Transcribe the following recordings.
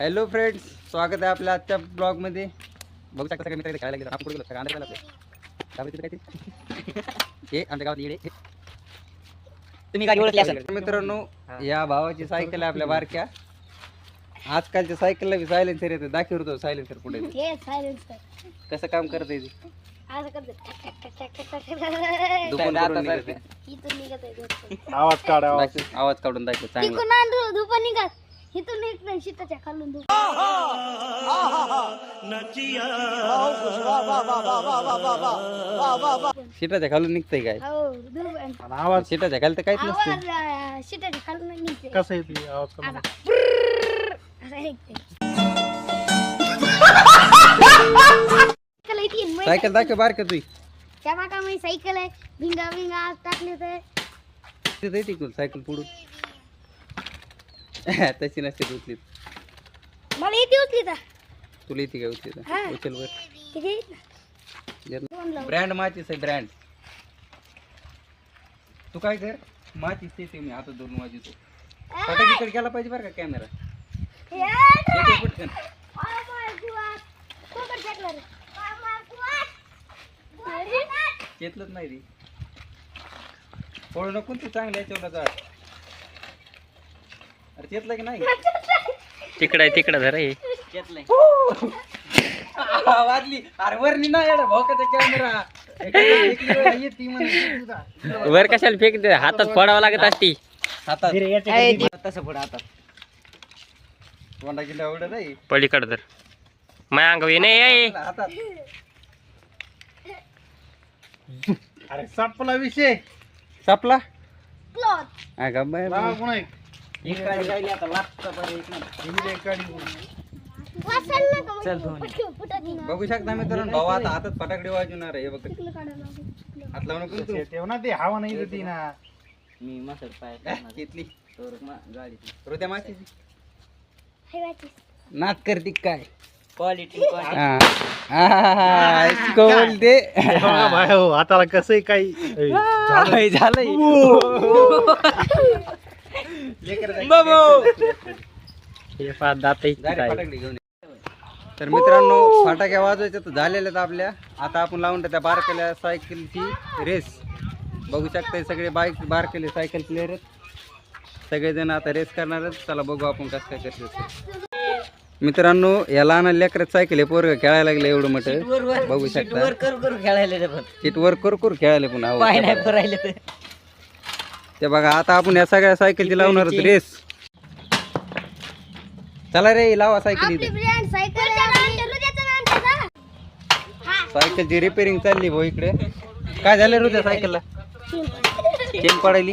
Hello friends स्वागत आहे आपल्या आजच्या ब्लॉगमध्ये बघू शकता सगळे मित्र इथे खेळायला गेलो आपण कुठे गेलो? आपलं. ते? हे आमच्या गावात येडे हे. तुम्ही गाडी ओळखली असेल. मित्रांनो या भावाची सायकल आहे आपल्या बारक्या. आजकालच्या सायकलला बी सायलेन्सर येतं. दाखवतो सायलेन्सर पुढे हे सायलेन्सर कसं काम करत. आवाज काढा आवाज. काढून दाखव. चांगला. इथून निघत नाही शीताच्या खालून धूप शिटाच्या खालून निघतंय काय? हो धूप आहे. आणि आवाज शिटाच्या खाली तर काहीच नसते आवाज अं, शीताच्या खालून निघते कसा येते आवाज? कमी असा प्रुर्र असं ऐकते सायकल दाखव बारक्या तुई. त्या बाका मी सायकल आहे. भिंगा भिंगा टाकले तर. तिथे येते का सायकल पुढून. तशी नसते उचली मला येते उचली तुला येते काय उचली. उचल लावून. ब्रँड माचीस आहे ब्रँड. तू काय कर? माचीस येते मी आता दोन वाजतो फटाकीकडे गेला पाहिजे बरं का कॅमेरा हे, येते पटकन. कोकण टाकलं रे. घेतलंच नाही ती. पळू नको तू चांगल्या याच्यावर जा अरे की नाही? तिकडे आहे तिकडे धर हे. वाजली. अरे वरनी नाही येडा भोकाचा कॅमेरा वर कशाला फेक दे? हातात फोडावं लागत असती. हातात. तसं पुढे हातात. तोंडा गेल्या एवढं नाही. पलीकडे धर. माय अंग नाही. हातात अरे संपला विषय. सापला? लावा पुन्हा एक. बघू गाडी. फुटाकी ना. शकता मित्रांनो भाऊ आता हातात फटाकडे वाजवणार आहे हे बघ. हात लावू नको तू. ठेव ना ते हवा नाही देते ना. घेतली. हृदय माशीची हाय वाची. नाच करते काय? क्वालिटी हा. बोलते बघा हाताला कसं काही झालंय झालंय. हे पहा दात. तर मित्रांनो फटाक्या वाजवायच्या तर झालेल्या आहेत आपल्या. आता आपण लावून त्या बारकेल्या सायकलची रेस. बघू शकता सगळे बाईक बारकेले सायकल प्लेअर आहेत. सगळेजण आता रेस करणार आहेत. चला बघू आपण कसं काय करतो मित्रांनो या लहान लेकरात सायकल आहे. पोरग खेळायला लागले एवढं मोठं. बघू शकता. करू खेळायला सीट वर कर कर खेळायला पुन्हा पाय नाही तर ते बघा आता आपण या सगळ्या सायकलची लावणार रेस. चला रे लावा सायकल आपली इथे. ब्रँड सायकल आहे आपली. हृदयाचं नाव त्याचं. हा. सायकलची रिपेअरिंग चालली भाऊ इकडे. काय झालं रे त्या सायकलला? चेन. पडायली.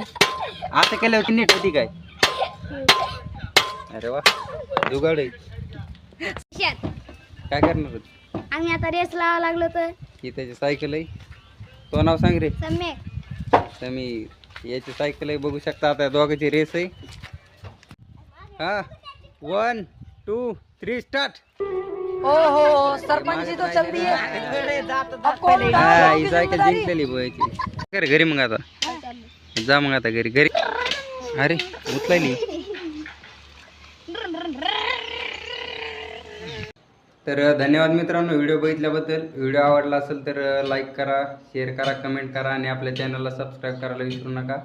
आता केल्यावर की नीट होती काय? अरे वा जुगाड. काय करणार होत? आम्ही आता रेस लावा लागलो तर. ही त्याची सायकल आहे. तो नाव सांग रे. तर मी याची सायकल आहे बघू शकता आता दोघांची रेस आहे. हा वन टू थ्री स्टार्ट हा ही सायकल जिंकलेली बोयाची घरी? मग आता. जा मग आता घरी घरी. अरे उचलायली. तर धन्यवाद मित्रांनो व्हिडिओ बघितल्याबद्दल. व्हिडिओ आवडला असेल तर लाईक करा शेअर करा कमेंट करा आणि आपल्या चॅनलला सबस्क्राईब करायला विसरू नका.